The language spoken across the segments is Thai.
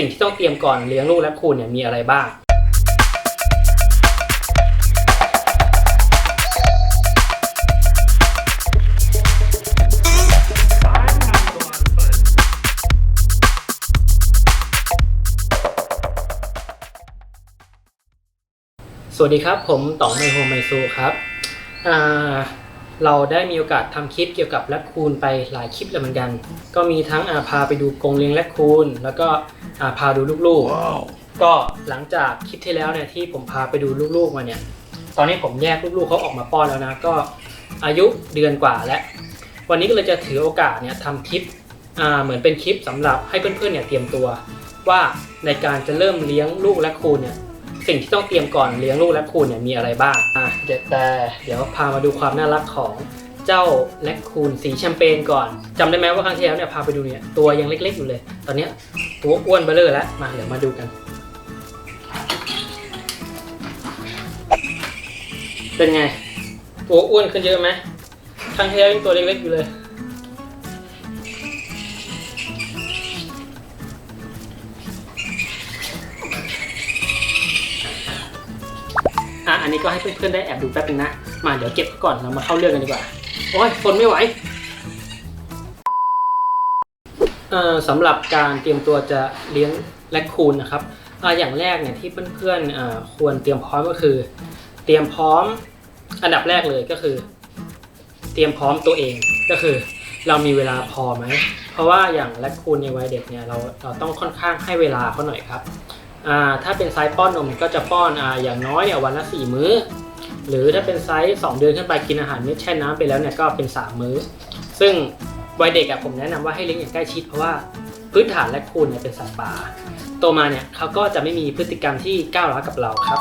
สิ่งที่ต้องเตรียมก่อนเลี้ยงลูกและคูณเนี่ยมีอะไรบ้าง สวัสดีครับ ผมต๋องไมโฮไมซูครับอ่า เราได้มีโอกาสทำคลิปเกี่ยวกับแรคคูนไปหลายคลิปแล้วเหมือนกัน ก็มีทั้งอาพาไปดูกรงเลี้ยงแรคคูนแล้วก็อาพาดูลูกๆ ก็หลังจากคลิปที่แล้วเนี่ยที่ผมพาไปดูลูกๆมาเนี่ย ตอนนี้ผมแยกลูกๆเขาออกมาป้อนแล้วนะ ก็อายุเดือนกว่าแล้ว วันนี้ก็เลยจะถือโอกาสเนี่ยทำคลิปอ่าเหมือนเป็นคลิปสำหรับให้เพื่อนๆเนี่ยเตรียมตัว ว่าในการจะเริ่มเลี้ยงลูกแรคคูนเนี่ย สิ่งที่ต้องเตรียมก่อนเลี้ยงลูกและคูนเนี่ยมีอะไรบ้างอะเดี๋ยวแต่เดี๋ยวพามาดูความน่ารักของเจ้าแลคคูนสีแชมเปญก่อนจำได้ไหมว่าครั้งที่แล้วเนี่ยพาไปดูเนี่ยตัวยังเล็ก ๆ อยู่เลย ตอนเนี้ยตัวอ้วนเบ้อเลอแล้วมาเดี๋ยวมาดูกัน เป็นไง ตัวอ้วนขึ้นเยอะไหมครั้งที่แล้วยังตัวเล็กๆอยู่เลย นนี้ก็ให้เพื่อนๆได้แอบดูแป๊บนึงนะ มาเดี๋ยวเก็บก่อนเรามาเข้าเรื่องกันดีกว่า โอ้ยทนไม่ไหวเอ่อสำหรับการเตรียมตัวจะเลี้ยงแรคคูนนะครับอ่าอย่างแรกเนี่ยที่เพื่อนๆอ่าควรเตรียมพร้อมก็คือ เตรียมพร้อมอันดับแรกเลยก็คือ เตรียมพร้อมตัวเองก็คือ เรามีเวลาพอไหม เพราะว่าอย่างแรคคูนในวัยเด็กเนี่ยเราเราต้องค่อนข้างให้เวลาเขาหน่อยครับ ถ้าเป็นไซส์ป้อนนมก็จะป้อนออย่างน้อยเนี่ยวันละสี่มื้อ หรือถ้าเป็นไซส์ 2 เดือนขึ้นไปกินอาหารเม็ดแช่น้ำไปแล้วเนี่ยก็เป็น 3 มื้อ ซึ่งวัยเด็กอะผมแนะนำว่าให้เลี้ยงอย่างใกล้ชิดเพราะว่าพื้นฐานและคูนเนี่ยเป็นสัตว์ป่าโตมาเนี่ยเขาก็จะไม่มีพฤติกรรมที่ก้าวร้าวกับเราครับ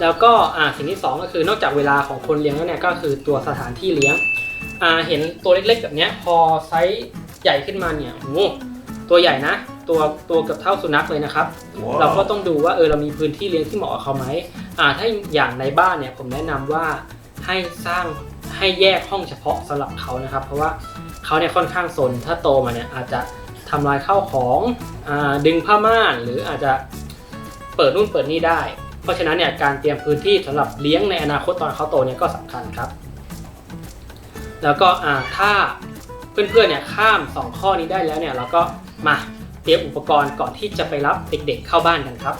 แล้วก็อ่าสิ่งที่ 2 ก็คือนอกจากเวลาของคนเลี้ยงแล้วเนี่ยก็คือตัวสถานที่เลี้ยงอ่าเห็นตัวเล็กๆแบบเนี้ยพอไซส์ใหญ่ขึ้นมาเนี่ยโอ้ตัวใหญ่นะ ตัวตัวเกือบเท่าสุนัขเลยนะครับเราก็ต้องดูว่าเออเรามีพื้นที่เลี้ยงที่เหมาะกับเขาไหมอ่าถ้าอย่างในบ้านเนี่ยผมแนะนำว่าให้สร้างให้แยกห้องเฉพาะสำหรับเขานะครับ เพราะว่าเขาเนี่ยค่อนข้างซนถ้าโตมาเนี่ยอาจจะทำลายข้าวของอ่าดึงผ้าม่านหรืออาจจะเปิดนู่นเปิดนี่ได้ เพราะฉะนั้นเนี่ยการเตรียมพื้นที่สำหรับเลี้ยงในอนาคตตอนเขาโตเนี่ยก็สำคัญครับ แล้วก็อ่าถ้าเพื่อนๆเนี่ยข้าม 2 ข้อนี้ได้แล้วเนี่ยเราก็มาเตรียมอุปกรณ์ก่อนที่จะไปรับเด็กๆเข้าบ้านกันครับ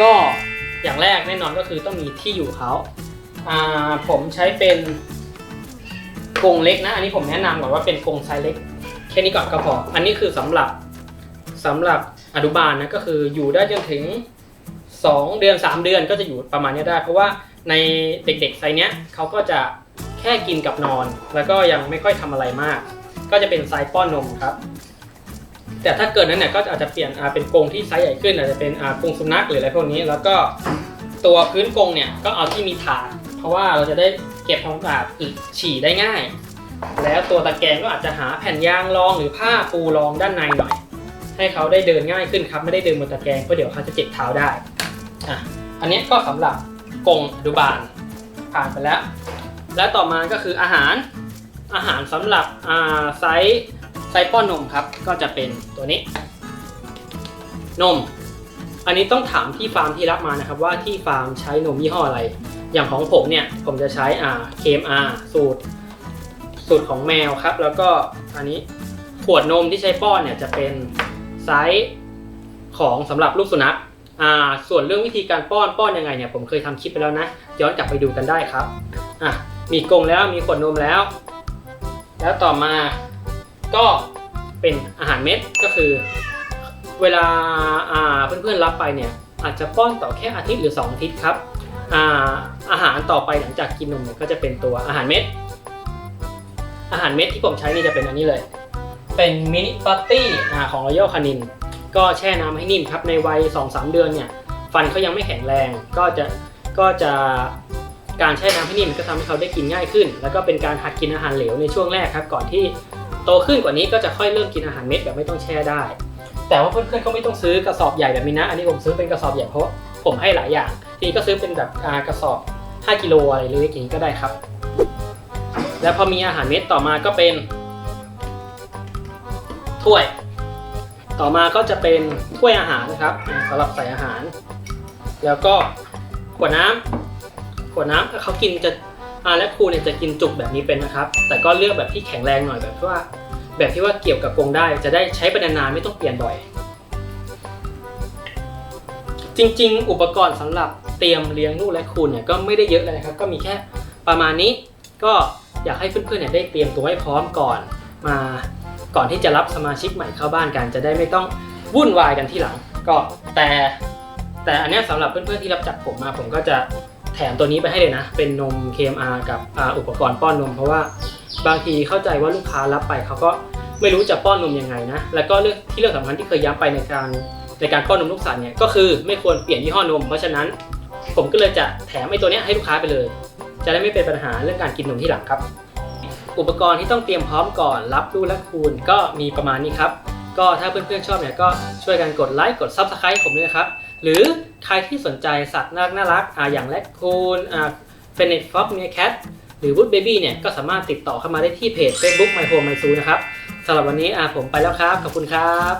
ก็อย่างแรกแน่นอนก็คือต้องมีที่อยู่เขาผมใช้เป็นกรงเล็กนะ อันนี้ผมแนะนำก่อนว่าเป็นกรงไซส์เล็ก แค่นี้ก่อนก็พอ อันนี้คือสำหรับสำหรับอนุบาลนะก็คืออยู่ได้จนถึง 2 เดือน 3 เดือนก็จะอยู่ประมาณนี้ได้ เพราะว่าในเด็กๆไซส์เนี้ยเขาก็จะแค่กินกับนอน แล้วก็ยังไม่ค่อยทำอะไรมาก ก็จะเป็นไซส์ป้อนนมครับ แต่ถ้าเกิดนั้นเนี่ยก็อาจจะเปลี่ยนเป็นกรงที่ไซส์ใหญ่ขึ้นอาจจะเป็นกรงสุนัขหรืออะไรพวกนี้ แล้วก็ตัวพื้นกรงเนี่ยก็เอาที่มีถาดเพราะว่าเราจะได้เก็บความสะอาดอึฉี่ได้ง่าย แล้วตัวตะแกรงก็อาจจะหาแผ่นยางรองหรือผ้าปูรองด้านในหน่อย ให้เขาได้เดินง่ายขึ้นครับ ไม่ได้เดินบนตะแกรงเพราะเดี๋ยวเขาจะเจ็บเท้าได้อะอันนี้ก็สำหรับกรงอนุบาลผ่านไปแล้ว และต่อมาก็คืออาหารอาหารสำหรับไซส์ ไซส์ป้อนนมครับ ก็จะเป็นตัวนี้ นม อันนี้ต้องถามที่ฟาร์มที่รับมานะครับ ว่าที่ฟาร์มใช้นมยี่ห้ออะไร อย่างของผมเนี่ย ผมจะใช้อ่า KMR สูตร สูตรของแมวครับ แล้วก็อันนี้ขวดนมที่ใช้ป้อนเนี่ยจะเป็นไซส์ของสำหรับลูกสุนัขอ่าส่วนเรื่องวิธีการป้อนป้อนยังไงเนี่ยผมเคยทำคลิปไปแล้วนะ ย้อนกลับไปดูกันได้ครับอะมีกรงแล้วมีขวดนมแล้ว แล้วต่อมา ก็เป็นอาหารเม็ดก็คือ เวลาเพื่อนๆรับไปเนี่ยอาจจะป้อนต่อแค่อาทิตย์หรือ 2 อาทิตย์ครับอาอาหารต่อไปหลังจากกินนมเนี่ยก็จะเป็นตัวอาหารเม็ด อาหารเม็ดที่ผมใช้นี่จะเป็นอันนี้เลย เป็นมินิปาร์ตี้ของรอยัลคานินก็แช่น้ำให้นิ่มครับในวัย 2-3 เดือนเนี่ยฟันเขายังไม่แข็งแรงก็จะก็จะการแช่น้ำให้นิ่มก็ทำให้เขาได้กินง่ายขึ้น แล้วก็เป็นการหัดกินอาหารเหลวในช่วงแรกครับก่อนที่ โตขึ้นกว่านี้ก็จะค่อยเริ่มกินอาหารเม็ดแบบไม่ต้องแช่ได้ แต่ว่าเพื่อนๆก็ไม่ต้องซื้อกระสอบใหญ่แบบนี้นะ อันนี้ผมซื้อเป็นกระสอบใหญ่เพราะผมให้หลายอย่าง ทีนี้ก็ซื้อเป็นแบบกระสอบ 5 กิโลอะไรเล็กๆอย่างนี้ก็ได้ครับ แล้วพอมีอาหารเม็ดต่อมาก็เป็น ถ้วย ต่อมาก็จะเป็นถ้วยอาหารนะครับสำหรับใส่อาหาร แล้วก็ขวดน้ำขวดน้ำเขากินจะ อาและครูเนี่ยจะกินจุกแบบนี้เป็นนะครับ แต่ก็เลือกแบบที่แข็งแรงหน่อยแบบที่ว่า แบบที่ว่าเกี่ยวกับกรงได้จะได้ใช้ไปนานๆไม่ต้องเปลี่ยนบ่อย จริงๆ อุปกรณ์สำหรับเตรียมเลี้ยงลูกและคูเนี่ยก็ไม่ได้เยอะเลยนะครับ ก็มีแค่ประมาณนี้ ก็อยากให้เพื่อนๆเนี่ยได้เตรียมตัวให้พร้อมก่อนมาก่อนที่จะรับสมาชิกใหม่เข้าบ้านกันจะได้ไม่ต้องวุ่นวายกันที่หลัง ก็แต่แต่อันนี้ยสำหรับเพื่อนๆที่รับจากผมมาผมก็จะ แถมตัวนี้ไปให้เลยนะ เป็นนม KMR กับอุปกรณ์ป้อนนม เพราะว่าบางทีเข้าใจว่าลูกค้ารับไปเขาก็ไม่รู้จะป้อนนมยังไงนะ แล้วก็เรื่องที่เรื่องสำคัญที่เคยย้ำไปในการในการป้อนนมลูกสัตว์เนี่ยก็คือไม่ควรเปลี่ยนยี่ห้อนม เพราะฉะนั้นผมก็เลยจะแถมไอ้ตัวนี้ให้ลูกค้าไปเลย จะได้ไม่เป็นปัญหาเรื่องการกินนมที่หลังครับ อุปกรณ์ที่ต้องเตรียมพร้อมก่อนรับลูกและคูณก็มีประมาณนี้ครับ ก็ถ้าเพื่อนๆชอบเนี่ยก็ช่วยกันกดไลค์กด Subscribe ผมด้วยนะครับ หรือใครที่สนใจสัตว์น่ารักน่ารักอ่าอย่างแรดคูนอ่าเฟเนตฟ็อกเมียแคทหรือวูดเบบี้เนี่ยก็สามารถติดต่อเข้ามาได้ที่เพจ Facebook My Home My Zoo นะครับสำหรับวันนี้อ่าผมไปแล้วครับ ขอบคุณครับ